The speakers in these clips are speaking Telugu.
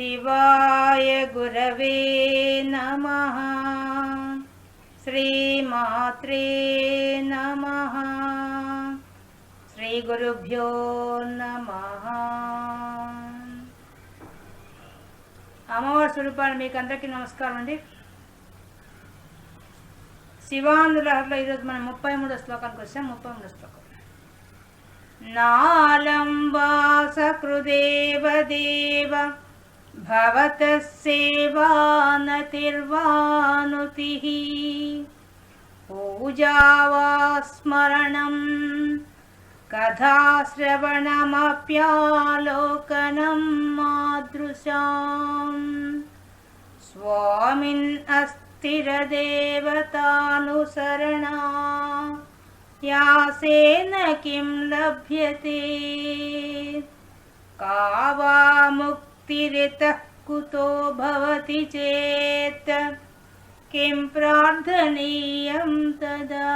శివాయ గురవే నమ. శ్రీమాత్రే నమ. శ్రీ గురుభ్యో నమ. అమ్మవారి స్వరూపాన్ని మీకు అందరికీ నమస్కారం అండి శివానులహర్లో ఈరోజు మనం ముప్పై మూడో శ్లోకానికి వచ్చాం. ముప్పై మూడో శ్లోకం. నాలంబాసకృదేవ దేవ भवतः सेवानतिर्वानुतिः पूजा वा स्मरणं कथाश्रवणमप्यालोकनं मादृशाम्। स्वामिन् अस्थिरदेवतानुसरणा यासेन किं लभ्यते? का वा मुक्ति मुक्तिरितः कुतो भवति चेत्। किं प्रार्थनीयं तदा?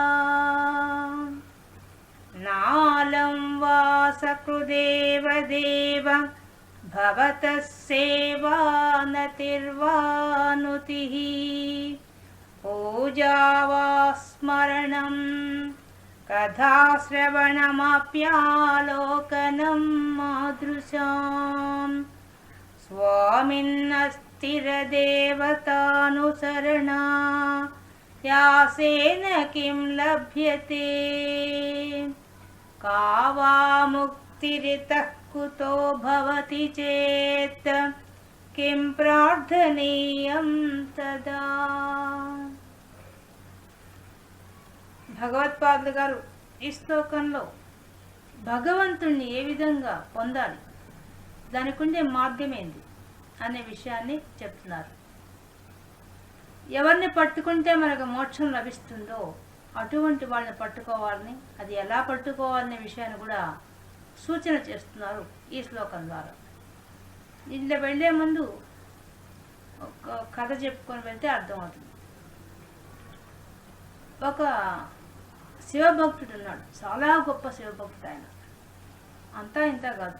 नालं वा सकृदेव देव भवतः सेवानतिर्वानुतिः पूजा वा स्मरणं कथाश्रवणमप्यालोकनं मादृशाम् स्वामिन्नस्थिरदेवतानुसरणा यासेन किं लभ्यते का वा मुक्तिरितः कुतो भवति चेत् किं ప్రార్థనీయం తదా భగవత్పాదులు గారు ఈ శ్లోకంలో భగవంతుణ్ణి ఏ విధంగా పొందాలి దానికి ఉండే మార్గం ఏంది అనే విషయాన్ని చెప్తున్నారు. ఎవరిని పట్టుకుంటే మనకు మోక్షం లభిస్తుందో అటువంటి వాళ్ళని పట్టుకోవాలని అది ఎలా పట్టుకోవాలనే విషయాన్ని కూడా సూచన చేస్తున్నారు ఈ శ్లోకం ద్వారా. ఇంట్లో వెళ్ళే ముందు ఒక కథ చెప్పుకొని వెళ్తే అర్థమవుతుంది. ఒక శివభక్తుడు ఉన్నాడు చాలా గొప్ప శివభక్తుడు ఆయన. అంతా ఇంత కాదు.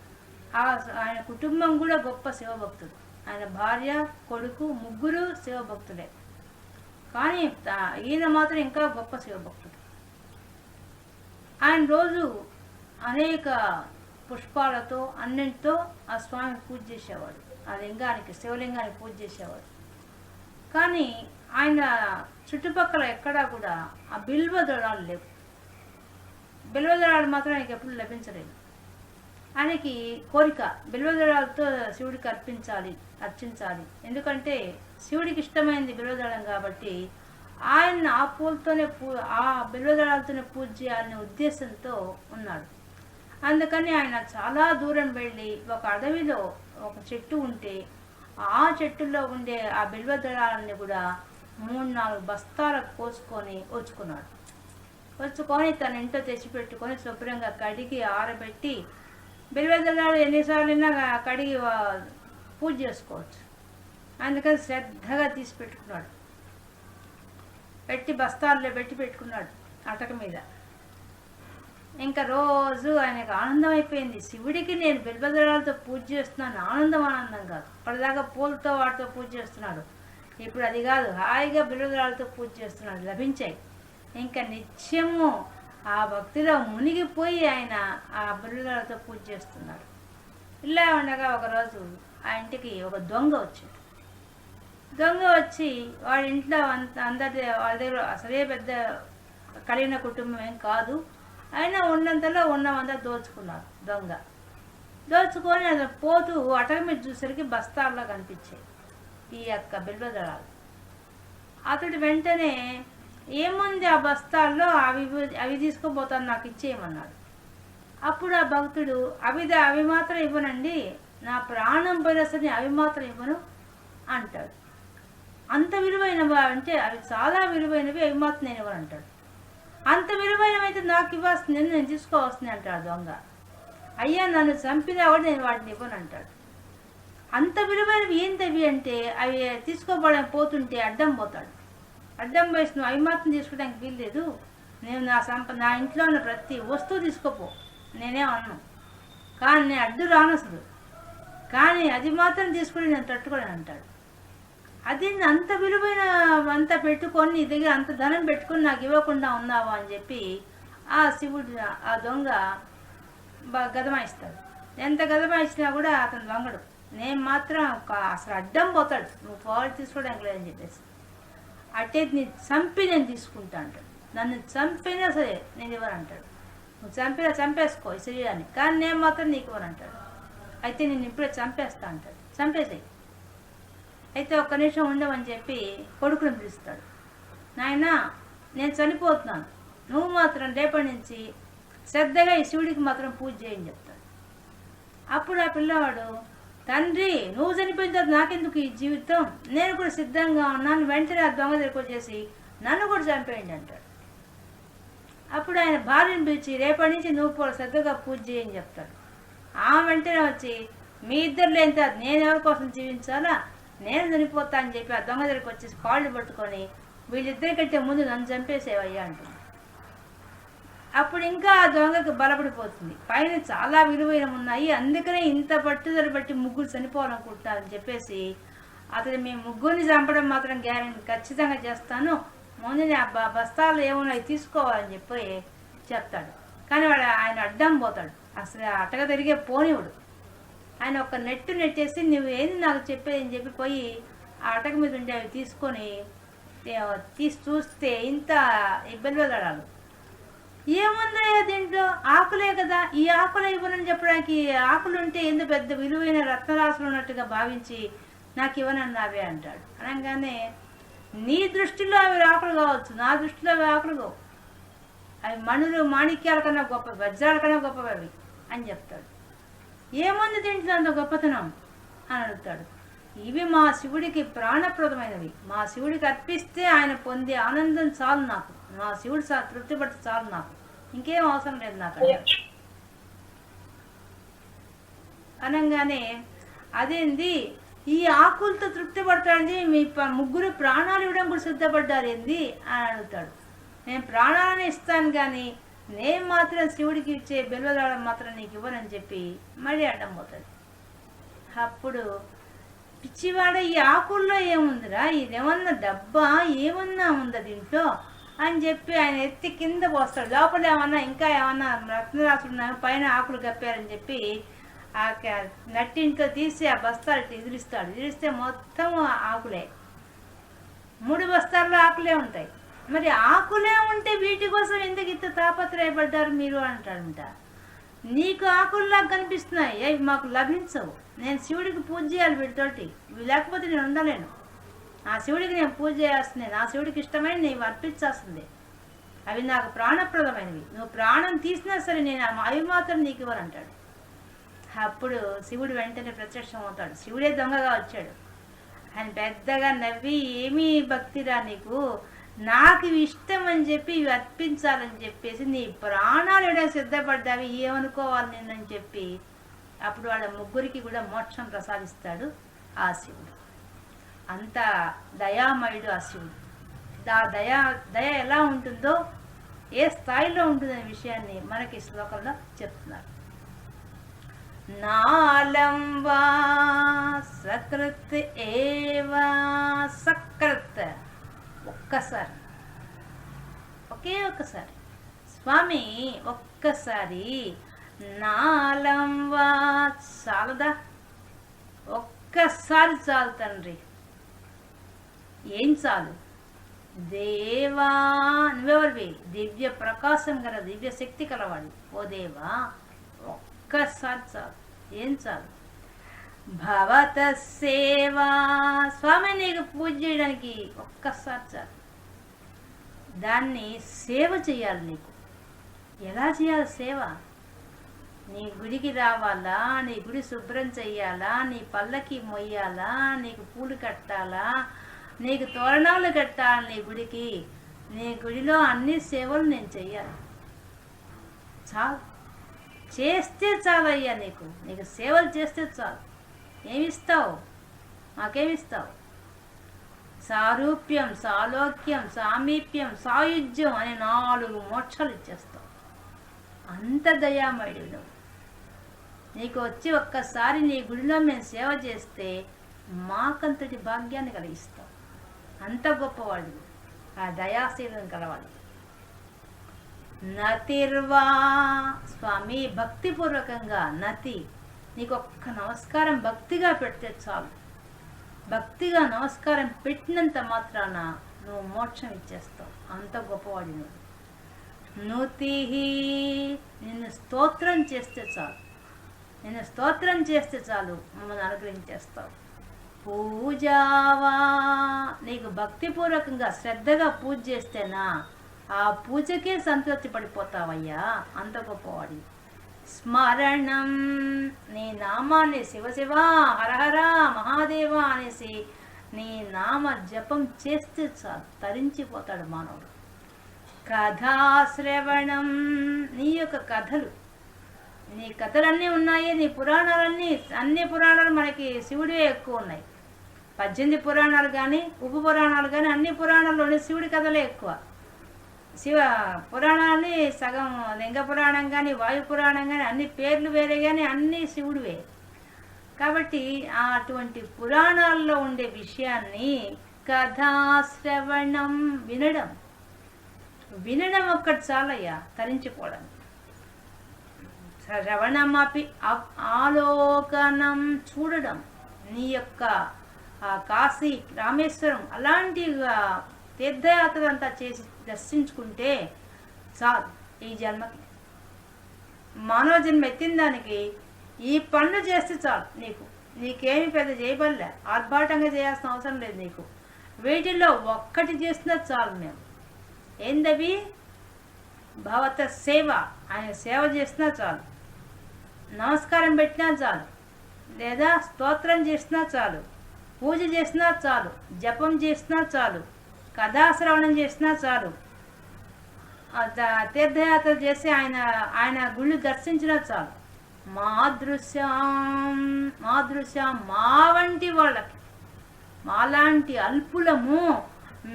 ఆ ఆయన కుటుంబం కూడా గొప్ప శివభక్తుడు. ఆయన భార్య కొడుకు ముగ్గురు శివభక్తులే. కానీ ఈయన మాత్రం ఇంకా గొప్ప శివభక్తుడు. ఆయన రోజు అనేక పుష్పాలతో అన్నింటితో ఆ స్వామిని పూజ చేసేవాడు. ఆ లింగానికి శివలింగానికి పూజ చేసేవాడు. కానీ ఆయన చుట్టుపక్కల ఎక్కడా కూడా ఆ బిల్వ దళాలు లేవు. బిల్వ దళాలు మాత్రం ఆయనకి ఎప్పుడు లభించలేదు. ఆయనకి కోరిక బిల్వదళాలతో శివుడికి అర్పించాలి అర్చించాలి. ఎందుకంటే శివుడికి ఇష్టమైంది బిల్వదళం కాబట్టి ఆయన ఆ పూలతోనే పూ ఆ బిల్వదళాలతోనే పూజ చేయాలనే ఉద్దేశంతో ఉన్నాడు. అందుకని ఆయన చాలా దూరం వెళ్ళి ఒక అడవిలో ఒక చెట్టు ఉంటే ఆ చెట్టులో ఉండే ఆ బిల్వదళాలని కూడా మూడు నాలుగు బస్తాలకు కోసుకొని వచ్చుకున్నాడు వచ్చుకొని తన ఇంట్లో తెచ్చిపెట్టుకొని శుభ్రంగా కడిగి ఆరబెట్టి బిల్వదళాలు ఎన్నిసార్లు కడిగి పూజ చేసుకోవచ్చు. అందుకని శ్రద్ధగా తీసి పెట్టుకున్నాడు. పెట్టి బస్తాల్లో పెట్టి పెట్టుకున్నాడు అటక మీద. ఇంకా రోజు ఆయనకు ఆనందం అయిపోయింది. శివుడికి నేను బిల్వదళాలతో పూజ చేస్తున్నాను. ఆనందం ఆనందం కాదు. ఇప్పటిదాకా పూలతో వాటితో పూజ చేస్తున్నాడు. ఇప్పుడు అది కాదు హాయిగా బిల్వదళాలతో పూజ చేస్తున్నాడు. లభించాయి. ఇంకా నిత్యము ఆ భక్తిలో మునిగిపోయి ఆయన ఆ బిల్వదళాలతో పూజ చేస్తున్నాడు ఇలా ఉండగా ఒకరోజు ఆ ఇంటికి ఒక దొంగ వచ్చింది దొంగ వచ్చి వాడి ఇంట్లో అంత అందరి వాళ్ళ దగ్గర అసలే పెద్ద కలిగిన కుటుంబం ఏం కాదు. అయినా ఉన్నంతలో ఉన్నవంతా దోచుకున్నారు దొంగ. దోచుకొని అది పోతూ అటల మీద చూసరికి బస్తాల్లో కనిపించాయి. ఈ యొక్క బిల్వదళాలు. అతడు వెంటనే ఏముంది ఆ బస్తాల్లో? అవి అవి తీసుకుపోతాను నాకు ఇచ్చేయమన్నాడు. అప్పుడు ఆ భక్తుడు అవి దా- అవి మాత్రం ఇవ్వనండి. నా ప్రాణం పోయినా సరే అవి మాత్రం ఇవ్వను అంటాడు. అంత విలువైనవా? అంటే అవి చాలా విలువైనవి అవి మాత్రం నేను ఇవ్వను అంటాడు అంత విలువైనవైతే నాకు ఇవ్వాల్సింది నేను తీసుకోవాల్సింది అంటాడు దొంగ. అయ్యా నన్ను చంపినా కూడా నేను వాటిని ఇవ్వను అంటాడు అంత విలువైనవి ఏంటవి అంటే అవి తీసుకోబోవడానికి పోతుంటే అడ్డం పోతాడు. అడ్డం వేసి నువ్వు అవి మాత్రం తీసుకోవడానికి వీల్లేదు. నేను నా సంప నా ఇంట్లో ఉన్న ప్రతి వస్తువు తీసుకోపో. నేనే అన్నాను కానీ నేను అడ్డు రాను అసలు కానీ అది మాత్రం తీసుకుని నేను తట్టుకోలేను అంటాడు. అది అంత విలువైన అంత పెట్టుకొని నీ దగ్గర అంత ధనం పెట్టుకొని నాకు ఇవ్వకుండా ఉన్నావా అని చెప్పి ఆ శివుడు ఆ దొంగ గదమాయిస్తాడు. ఎంత గదమాయించినా కూడా అతను దొంగడు నేను మాత్రం ఒక- అసలు అడ్డం పోతాడు. నువ్వు పోవాలి తీసుకోవడానికి లేదని చెప్పేసి. అట్టేది నీ చంపి నేను తీసుకుంటా అంటాడు. నన్ను చంపినా సరే నేను ఇవ్వనంటాడు నువ్వు చంపినా చంపేసుకో ఈ శరీరాన్ని. కానీ నేను మాత్రం నీకు ఇవ్వనంటాడు అయితే నేను ఇప్పుడే చంపేస్తా అంటాడు. చంపేసాయి. అయితే ఒక్క నిమిషం ఉండమని చెప్పి కొడుకుని పిలుస్తాడు. నాయనా నేను చనిపోతున్నాను. నువ్వు మాత్రం రేపటి నుంచి శ్రద్ధగా ఈ శివుడికి మాత్రం పూజ చేయని చెప్తాడు. అప్పుడు ఆ పిల్లవాడు తండ్రి నువ్వు చనిపోయిన తర్వాత నాకెందుకు ఈ జీవితం? నేను కూడా సిద్ధంగా ఉన్నాను. వెంటనే ఆ దొంగ దగ్గరికి వచ్చేసి నన్ను కూడా చంపేయండి అంటాడు. అప్పుడు ఆయన భార్యను పిలిచి రేపటి నుంచి నువ్వు కూడా శ్రద్ధగా పూజ చేయని చెప్తాడు. ఆమె వెంటనే వచ్చి మీ ఇద్దరు లేని తర్వాత నేను ఎవరి కోసం జీవించాలా? నేను చనిపోతా అని చెప్పి ఆ దొంగ దగ్గరికి వచ్చేసి కాళ్ళు పట్టుకొని వీళ్ళిద్దరి కంటే ముందు నన్ను చంపేసేవయ్యా అంటుంది. అప్పుడు ఇంకా ఆ దొంగకు బలపడిపోతుంది. పైన చాలా విలువైన ఉన్నాయి. అందుకనే ఇంత పట్టుదల బట్టి ముగ్గురు చనిపోవాలనుకుంటున్నారని చెప్పేసి అతను మేము ముగ్గురిని చంపడం మాత్రం గ్యారెంటీ ఖచ్చితంగా చేస్తాను. ముందుని ఆ బ- బస్తాలు ఏమున్నాయి తీసుకోవాలని చెప్పి చెప్తాడు. కానీ వాడు ఆయన అడ్డం పోతాడు. అసలు అటక తిరిగే పోనివుడు ఆయన ఒక నెట్టు నెట్టేసి నువ్వు ఏంది నాకు చెప్పేది? అని చెప్పి పోయి ఆ అటక మీద ఉండే అవి తీసుకొని తీసి చూస్తే ఇంత ఇబ్బంది పడాలి ఏముందయ్యా దీంట్లో? ఆకులే కదా. ఈ ఆకులు ఇవ్వనని చెప్పడానికి ఆకులు ఉంటే ఎందుకు పెద్ద విలువైన రత్నరాశులు ఉన్నట్టుగా భావించి నాకు ఇవ్వనన్నావే అంటాడు. అనగానే నీ దృష్టిలో అవి ఆకులు కావచ్చు. నా దృష్టిలో అవి ఆకులు కావు. అవి మణులు మాణిక్యాల కన్నా గొప్ప వజ్రాల కన్నా గొప్పవి అవి అని చెప్తాడు. ఏముంది దీంట్లో అంత గొప్పతనం? అని అడుగుతాడు. ఇవి మా శివుడికి ప్రాణప్రదమైనవి. మా శివుడికి అర్పిస్తే ఆయన పొందే ఆనందం చాలు నాకు. మా శివుడు సార్ తృప్తిపడితే చాలు నాకు. ఇంకేం అవసరం లేదు నాకు అనగానే అదేంది? ఈ ఆకులతో తృప్తి పడతాడని మీ ముగ్గురు ప్రాణాలు ఇవ్వడం కూడా సిద్ధపడ్డారు ఏంది? అని అడుగుతాడు. నేను ప్రాణాలను ఇస్తాను కానీ నేను మాత్రం శివుడికి ఇచ్చే బెల్వదాడం మాత్రం నీకు ఇవ్వనని చెప్పి మళ్ళీ అడ్డం పోతుంది అప్పుడు పిచ్చివాడ ఈ ఆకుల్లో ఏముందిరా? ఇదేమన్నా డబ్బా? ఏమన్నా ఉందా దీంట్లో? అని చెప్పి ఆయన ఎత్తి కింద పోస్తాడు. లోపల ఏమన్నా ఇంకా ఏమన్నా రత్నరాసులు ఉన్నాయో పైన ఆకులు కప్పారని చెప్పి ఆ క- నట్టింట్లో తీసి ఆ బస్తాలు ఎదిరిస్తాడు. ఎదిరిస్తే మొత్తం ఆకులే. మూడు బస్తాల్లో ఆకులే ఉంటాయి. మరి ఆకులే ఉంటే వీటి కోసం ఎందుకు ఇంత తాపత్రయపడ్డారు మీరు అంటాడంట. నీకు ఆకుల్లా కనిపిస్తున్నాయి. అవి మాకు లభించవు. నేను శివుడికి పూజ చేయాలి వీటితోటి లేకపోతే నేను ఉండలేను. ఆ శివుడికి నేను పూజ చేయాల్సిందే. నా శివుడికి ఇష్టమైన నీవు అర్పించాల్సిందే. అవి నాకు ప్రాణప్రదమైనవి. నువ్వు ప్రాణం తీసినా సరే నేను అవి మాత్రం నీకు ఇవ్వనంటాడు. అప్పుడు శివుడు వెంటనే ప్రత్యక్షం అవుతాడు. శివుడే దొంగగా వచ్చాడు. ఆయన పెద్దగా నవ్వి ఏమీ భక్తిరా నీకు? నాకు ఇవి ఇష్టం అని చెప్పి ఇవి అర్పించాలని చెప్పేసి నీ ప్రాణాలు ఇవ్వడం సిద్ధపడ్డావి? ఏమనుకోవాలి నిన్నని చెప్పి అప్పుడు వాళ్ళ ముగ్గురికి కూడా మోక్షం ప్రసాదిస్తాడు ఆ శివుడు. అంత దయామయుడు ఆ శివుడు ఆ దయా దయ ఎలా ఉంటుందో ఏ స్థాయిలో ఉంటుందనే విషయాన్ని మనకి శ్లోకంలో చెప్తున్నారు. నాలం వా సకృత్ ఏవా సకృత్. ఒక్కసారి. ఒకే ఒక్కసారి. స్వామి ఒక్కసారి. నాలం వా చాలదా? ఒక్కసారి చాలు తండ్రి. ఏం చాలు? దేవా నువ్వెవరివి? దివ్య ప్రకాశం గల దివ్య శక్తి కలవాడు ఓ దేవా ఒక్కసారి చాలు. ఏం చాలు? భవత సేవా. స్వామి నీకు పూజ చేయడానికి ఒక్కసారి చాలు. దాన్ని సేవ చేయాలి నీకు. ఎలా చేయాలి సేవ? నీ గుడికి రావాలా? నీ గుడి శుభ్రం చెయ్యాలా నీ పల్లకి మొయ్యాలా? నీకు పూలు కట్టాలా? నీకు తోరణాలు కట్టాలి నీ గుడికి. నీ గుడిలో అన్ని సేవలు నేను చెయ్యాలి. చాలు. చేస్తే చాలయ్యా నీకు. నీకు సేవలు చేస్తే చాలు. ఏమిస్తావు? మాకేమిస్తావు? సారూప్యం సాలోక్యం సామీప్యం సాయుధ్యం అనే నాలుగు మోక్షాలు ఇచ్చేస్తావు. అంత దయామయుడు నువ్వు. నీకు వచ్చి ఒక్కసారి నీ గుడిలో మేము సేవ చేస్తే మాకంతటి భాగ్యాన్ని కలిగిస్తాం అంత గొప్పవాళ్ళు ఆ దయాశీలను కలవాలి నతిర్వా స్వామి భక్తిపూర్వకంగా నతి. నీకు ఒక్క నమస్కారం భక్తిగా పెడితే చాలు. భక్తిగా నమస్కారం పెట్టినంత మాత్రాన నువ్వు మోక్షం ఇచ్చేస్తావు. అంత గొప్పవాడి నువ్వు. నుతి నిన్ను స్తోత్రం చేస్తే చాలు. నిన్ను స్తోత్రం చేస్తే చాలు. మమ్మల్ని అనుగ్రహించేస్తావు. పూజావా? నీకు భక్తిపూర్వకంగా శ్రద్ధగా పూజ చేస్తేనా? ఆ పూజకే సంతృప్తి పడిపోతావయ్యా అంత గొప్పవాడి స్మరణం నీ నామాన్ని శివశివ హరహర మహాదేవ అనేసి నీ నామ జపం చేస్తే చాలు తరించిపోతాడు మానవుడు. కథాశ్రవణం నీ యొక్క కథలు. నీ కథలన్నీ ఉన్నాయి నీ పురాణాలన్నీ అన్ని పురాణాలు మనకి శివుడివే ఎక్కువ ఉన్నాయి. పద్దెనిమిది పురాణాలు కానీ ఉప పురాణాలు కానీ అన్ని పురాణాల్లోనే శివుడి కథలే ఎక్కువ. శివ పురాణాన్ని సగం లింగ పురాణం కానీ వాయు పురాణం కానీ అన్ని పేర్లు వేరే కానీ అన్నీ శివుడివే. కాబట్టి అటువంటి పురాణాల్లో ఉండే విషయాన్ని కథాశ్రవణం వినడం. వినడం ఒక్కటి చాలయ్యా తరించిపోవడం. శ్రవణమపి అప్- ఆలోకనం చూడడం. నీ యొక్క కాశీ రామేశ్వరం అలాంటి తీర్థయాత్ర అంతా చేసి దర్శించుకుంటే చాలు ఈ జన్మకి మానవ జన్మ ఎత్తిన దానికి ఈ పనులు చేస్తే చాలు నీకు. నీకేమి పెద్ద చేయబడలే. ఆర్భాటంగా చేయాల్సిన అవసరం లేదు నీకు. వీటిల్లో ఒక్కటి చేసినా చాలు మేము. ఏందవి? భవత సేవ. ఆయన సేవ చేసినా చాలు. నమస్కారం పెట్టినా చాలు. లేదా స్తోత్రం చేసినా చాలు. పూజ చేసినా చాలు జపం చేసినా చాలు కథాశ్రవణం చేసినా చాలు. తీర్థయాత్ర చేసి ఆయన ఆయన గుళ్ళు దర్శించినా చాలు. మాదృశ్యం మాదృశ్యం మా వంటి వాళ్ళకి మాలాంటి అల్పులము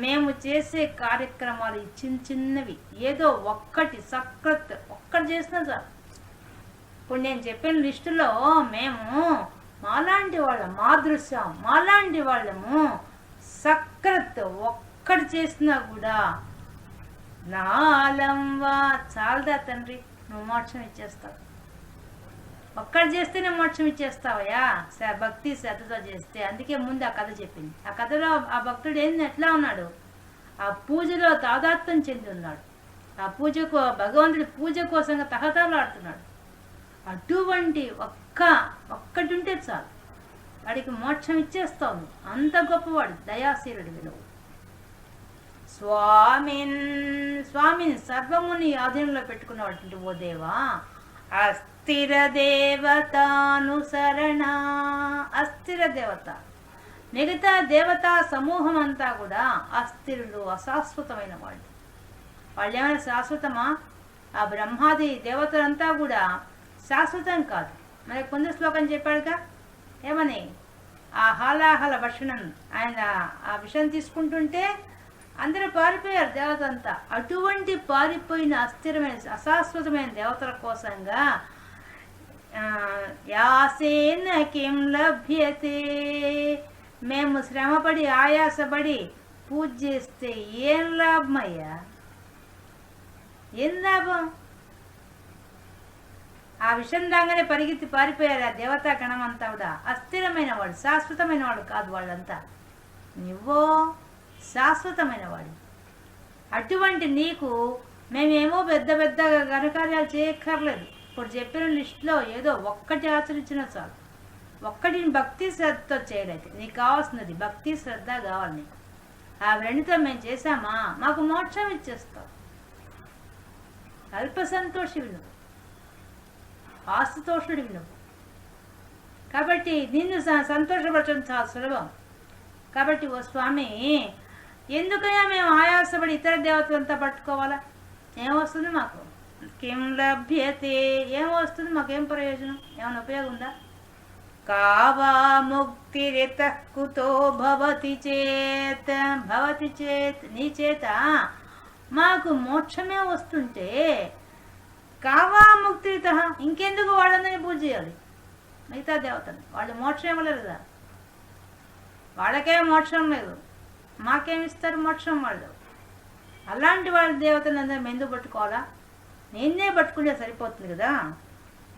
మేము చేసే కార్యక్రమాలు చిన్న చిన్నవి ఏదో ఒక్కటి సక్రత్ ఒక్కటి చేసినా చాలు. ఇప్పుడు నేను చెప్పిన లిస్టులో మేము మాలాంటి వాళ్ళ మాదృశ్యం మాలాంటి వాళ్ళము సక్రత్ ఒక్కటి చేసినా కూడా నాలం వా చాలదా తండ్రి నువ్వు మోక్షం ఇచ్చేస్తావు. ఒక్కటి చేస్తేనే మోక్షం ఇచ్చేస్తావయ్యా. భక్తి శ్రద్ధతో చేస్తే. అందుకే ముందు ఆ కథ చెప్పింది. ఆ కథలో ఆ భక్తుడు ఏంది? ఎట్లా ఉన్నాడు? ఆ పూజలో తాదాత్వం చెంది ఉన్నాడు. ఆ పూజకు భగవంతుడి పూజ కోసంగా తహతాలాడుతున్నాడు అటువంటి ఒక్క ఒక్కటి ఉంటే చాలు. వాడికి మోక్షం ఇచ్చేస్తావు అంత గొప్పవాడు దయాశీరుడు విలువ. స్వామిన్ స్వామిని సర్వముని ఆధీనంలో పెట్టుకున్నటువంటి ఓ దేవా అస్థిర దేవతానుసరణ. అస్థిర దేవత. మిగతా దేవతా సమూహం అంతా కూడా అస్థిరులు అశాశ్వతమైన వాళ్ళు వాళ్ళు ఏమైనా శాశ్వతమా? ఆ బ్రహ్మాది దేవతలంతా కూడా శాశ్వతం కాదు. మరి ముందు శ్లోకం చెప్పాడుగా? ఏమని? ఆ హాలాహల భక్షణం ఆయన ఆ విషయం తీసుకుంటుంటే అందరూ పారిపోయారు దేవతంతా అటువంటి పారిపోయిన అస్థిరమైన అశాశ్వతమైన దేవతల కోసంగా యాసేన కిం లభ్యతే? మేము శ్రమపడి ఆయాసపడి పూజ చేస్తే ఏం లాభమయ్యా? ఏం లాభం? ఆ విషం రాగానే పరిగెత్తి పారిపోయారు ఆ దేవతా గణం అంతా కూడా అస్థిరమైన వాడు శాశ్వతమైన వాడు కాదు వాళ్ళంతా. నువ్వో శాశ్వతమైన వాడు అటువంటి నీకు మేమేమో పెద్ద పెద్ద ఘనకార్యాలు చేయక్కర్లేదు. ఇప్పుడు చెప్పిన లిస్టులో ఏదో ఒక్కటి ఆచరించినా చాలు. ఒక్కటిని భక్తి శ్రద్ధతో చేయలేదు నీకు కావాల్సినది భక్తి శ్రద్ధ కావాలి నీకు. ఆ రెండుతో మేము చేశామా? మాకు మోక్షం ఇచ్చేస్తావు. అల్ప సంతోషి నువ్వు ఆస్తుతోషుడివి నువ్వు కాబట్టి నిన్ను స- సంతోషపరచడం చాలా సులభం. కాబట్టి ఓ స్వామి ఎందుకయ్యా మేము ఆయాసపడి ఇతర దేవతలంతా పట్టుకోవాలా? ఏమొస్తుంది మాకు? కిం లభ్యతే? ఏమొస్తుంది మాకేం? ప్రయోజనం? ఏమైనా ఉపయోగం ఉందా? కావా ముక్తిరిత కుతో భవతి చేత్. భవతి చేత్ నీ చేత మాకు మోక్షమే వస్తుంటే కావా ముక్తిరిత ఇంకెందుకు వాళ్ళందరినీ పూజ చేయాలి? మిగతా దేవతని వాళ్ళు మోక్షం ఇవ్వలేరు కదా. వాళ్ళకే మోక్షం లేదు. మాకేమిస్తారు మోక్షం వాళ్ళు? అలాంటి వాళ్ళ దేవతని అందరూ మెందు పట్టుకోవాలా? నేనే పట్టుకుంటే సరిపోతుంది కదా.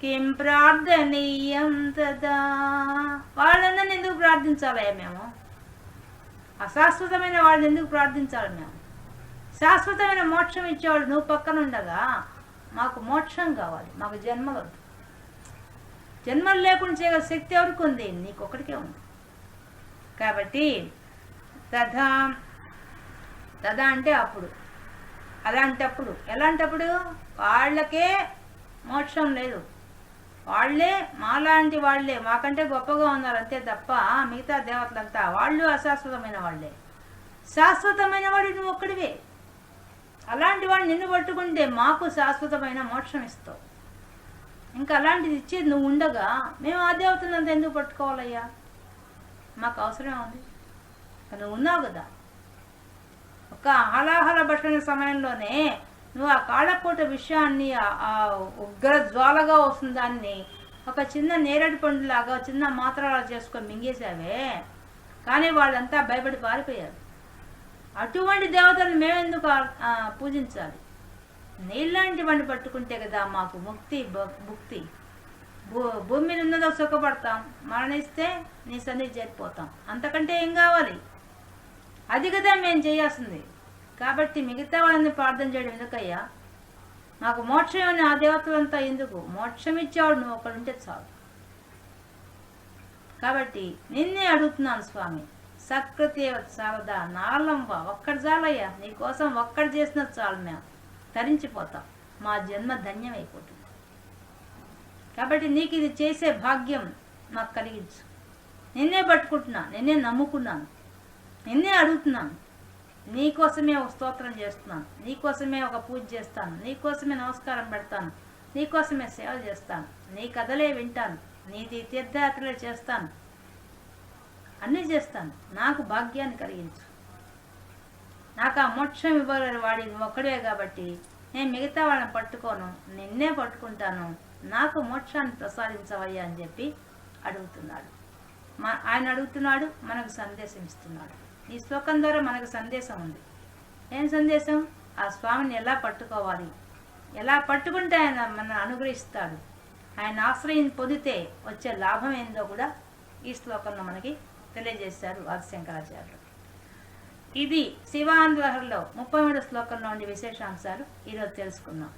కిం ప్రార్థనీయం తదా. వాళ్ళందరిని ఎందుకు ప్రార్థించాలయ్యా మేము? అశాశ్వతమైన వాళ్ళని ఎందుకు ప్రార్థించాలి మేము? శాశ్వతమైన మోక్షం ఇచ్చేవాళ్ళు నువ్వు పక్కన ఉండగా మాకు మోక్షం కావాలి. మాకు జన్మలు వద్దు. జన్మలు లేకుండా చేయగల శక్తి ఎవరికి ఉంది? నీకు ఒకటికే ఉంది. కాబట్టి తథా తథా అంటే అప్పుడు. అలాంటప్పుడు. ఎలాంటప్పుడు? వాళ్ళకే మోక్షం లేదు. వాళ్ళే మాలాంటి వాళ్ళే. మాకంటే గొప్పగా ఉన్నారు అంతే తప్ప మిగతా దేవతలంతా వాళ్ళు అశాశ్వతమైన వాళ్ళే. శాశ్వతమైన వాడు నువ్వు ఒక్కడివే. అలాంటి వాడు నిన్ను పట్టుకుంటే మాకు శాశ్వతమైన మోక్షం ఇస్తావు. ఇంకా అలాంటిది ఇచ్చేది నువ్వు ఉండగా మేము ఆ దేవతలంతా ఎందుకు పట్టుకోవాలయ్యా? మాకు అవసరం ఉంది. నువ్వు ఉన్నావు కదా. ఒక హలాహల భక్షణ సమయంలోనే నువ్వు ఆ కాళ్ళపూట విషయాన్ని ఆ- ఉగ్ర జ్వాలగా వస్తుంది దాన్ని ఒక చిన్న నేరడి పండులాగా చిన్న మాత్రలా చేసుకొని మింగేశావే. కానీ వాళ్ళంతా భయపడి పారిపోయారు. అటువంటి దేవతలను మేమెందుకు పూజించాలి? నీళ్ళంటి వాడిని పట్టుకుంటే కదా మాకు ముక్తి ముక్తి భూ భూమి మీద ఉన్నదో సుఖపడతాం మరణిస్తే నీ సన్నిధి చేరిపోతాం. అంతకంటే ఏం కావాలి? అది కదా మేము చేయాల్సింది. కాబట్టి మిగతా వాళ్ళని ప్రార్థన చేయడం ఎందుకయ్యా? మాకు మోక్షం అని ఆ దేవతలంతా ఎందుకు? మోక్షం ఇచ్చేవాడు నువ్వు ఒకడుంటే చాలు. కాబట్టి నిన్నే అడుగుతున్నాను స్వామి సకృతి సరదా నాలంబ ఒక్కడి చాలయ్యా నీకోసం ఒక్కడు చేసిన చాలు మేము తరించిపోతాం. మా జన్మ ధన్యమైపోతుంది. కాబట్టి నీకు ఇది చేసే భాగ్యం నాకు కలిగించు. నిన్నే పట్టుకుంటున్నా నిన్నే నమ్ముకున్నాను నిన్నే అడుగుతున్నాను. నీకోసమే ఒక స్తోత్రం చేస్తున్నాను నీకోసమే ఒక పూజ చేస్తాను నీకోసమే నమస్కారం పెడతాను నీకోసమే సేవ చేస్తాను నీ కథలే వింటాను నీది తీర్థయాత్రలే చేస్తాను అన్నీ చేస్తాను. నాకు భాగ్యాన్ని కలిగించు. నాకు ఆ మోక్షం ఇవ్వగల వాడి నువ్వు ఒక్కడే కాబట్టి నేను మిగతా వాళ్ళని పట్టుకోను నిన్నే పట్టుకుంటాను నాకు మోక్షాన్ని ప్రసాదించవయ్యా అని చెప్పి అడుగుతున్నాడు. మా ఆయన అడుగుతున్నాడు మనకు సందేశం ఇస్తున్నాడు. ఈ శ్లోకం ద్వారా మనకు సందేశం ఉంది. ఏం సందేశం? ఆ స్వామిని ఎలా పట్టుకోవాలి? ఎలా పట్టుకుంటే ఆయన మన అనుగ్రహిస్తాడు? ఆయన ఆశ్రయం పొందితే వచ్చే లాభం ఏందో కూడా ఈ శ్లోకంలో మనకి తెలియజేశారు ఆదిశంకరాచార్యులు. ఇది శివాంధ్రహర్లో ముప్పై మూడు శ్లోకంలో ఉండే విశేషాంశాలు. ఈరోజు తెలుసుకున్నాం